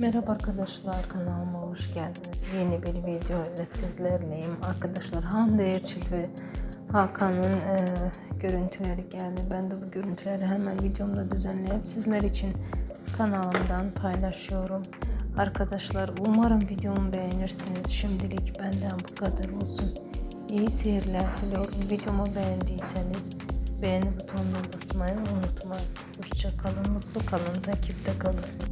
Merhaba arkadaşlar kanalıma hoş geldiniz. Yeni bir video ile sizlerleyim. Arkadaşlar Hande Erçel ve Hakan'ın e, görüntüleri geldi. Ben de bu görüntüleri hemen videomda düzenleyip sizler için kanalımdan paylaşıyorum. Arkadaşlar umarım videomu beğenirsiniz. Şimdilik benden bu kadar olsun. İyi seyirler diliyorum. Videomu beğendiyseniz beğeni butonuna basmayı unutmayın. Hoşça kalın, mutlu kalın, takipte kalın.